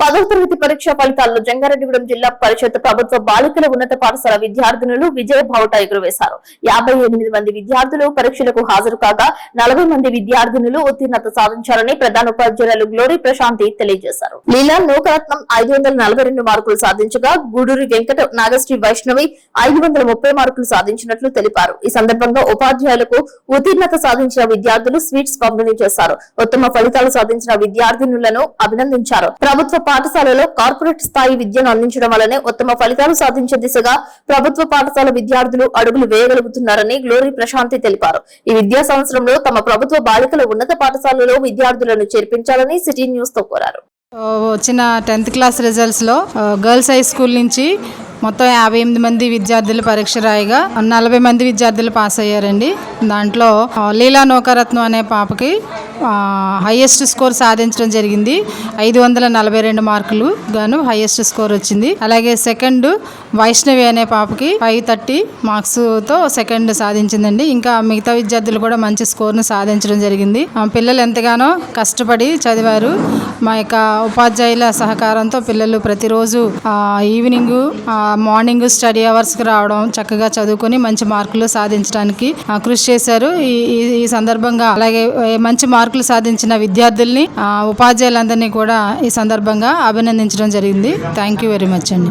పదవ తరగతి పరీక్ష ఫలితాల్లో జంగారెడ్డిగూడెం జిల్లా పరిషత్ ప్రభుత్వ బాలికల ఉన్నత పాఠశాల విద్యార్థినులు విజయ బావుట ఎగురవేశారు యాభై ఎనిమిది మంది విద్యార్థులు పరీక్షలకు హాజరు కాగా నలభై మంది విద్యార్థినులు ఉత్తీర్ణత సాధించారని ప్రధాన ఉపాధ్యాయులు గ్లోరీ ప్రశాంతి తెలియజేశారు. లీలా లోకరత్నం ఐదు వందల నలభై రెండు మార్కులు సాధించగా గూడూరి వెంకట నాగశ్రీ వైష్ణవి ఐదు వందల ముప్పై మార్కులు సాధించినట్లు తెలిపారు. ఈ సందర్భంగా ఉపాధ్యాయులకు ఉత్తీర్ణత సాధించిన విద్యార్థులు స్వీట్స్ పంపిణీ చేశారు. ఉత్తమ ఫలితాలు సాధించిన విద్యార్థినులను అభినందించారు. ప్రభుత్వ పాఠశాలలో కార్పొరేట్ స్థాయి విద్యను అందించడం వల్లనే ఉత్తమ ఫలితాలు సాధించే దిశగా ప్రభుత్వ పాఠశాల విద్యార్థులు అడుగులు వేయగలుగుతున్నారని గ్లోరీ ప్రశాంతి తెలిపారు. ఈ విద్యా సంవత్సరంలో తమ ప్రభుత్వ బాలికల ఉన్నత పాఠశాలలో విద్యార్థులను చేర్పించాలని సిటీ న్యూస్తో కోరారు. వచ్చిన టెన్త్ క్లాస్ రిజల్ట్స్లో గర్ల్స్ హై స్కూల్ నుంచి మొత్తం యాభై ఎనిమిది మంది విద్యార్థులు పరీక్ష రాయగా నలభై మంది విద్యార్థులు పాస్ అయ్యారండి. దాంట్లో లీలా నౌకరత్నం అనే పాపకి హైయెస్ట్ స్కోర్ సాధించడం జరిగింది. ఐదు వందల నలభై రెండు మార్కులు గాను హైయెస్ట్ స్కోర్ వచ్చింది. అలాగే సెకండ్ వైష్ణవి అనే పాపకి ఫైవ్ థర్టీ మార్క్స్తో సెకండ్ సాధించిందండి. ఇంకా మిగతా విద్యార్థులు కూడా మంచి స్కోర్ను సాధించడం జరిగింది. పిల్లలు ఎంతగానో కష్టపడి చదివారు. మా యొక్క ఉపాధ్యాయుల సహకారంతో పిల్లలు ప్రతిరోజు ఈవినింగ్ మార్నింగ్ స్టడీ అవర్స్కి రావడం చక్కగా చదువుకొని మంచి మార్కులు సాధించడానికి కృషి చేశారు. ఈ ఈ- సందర్భంగా అలాగే మంచి మార్కులు సాధించిన విద్యార్థుల్ని ఉపాధ్యాయులందరినీ కూడా ఈ సందర్భంగా అభినందించడం జరిగింది. థ్యాంక్ యూ వెరీ మచ్ అండి.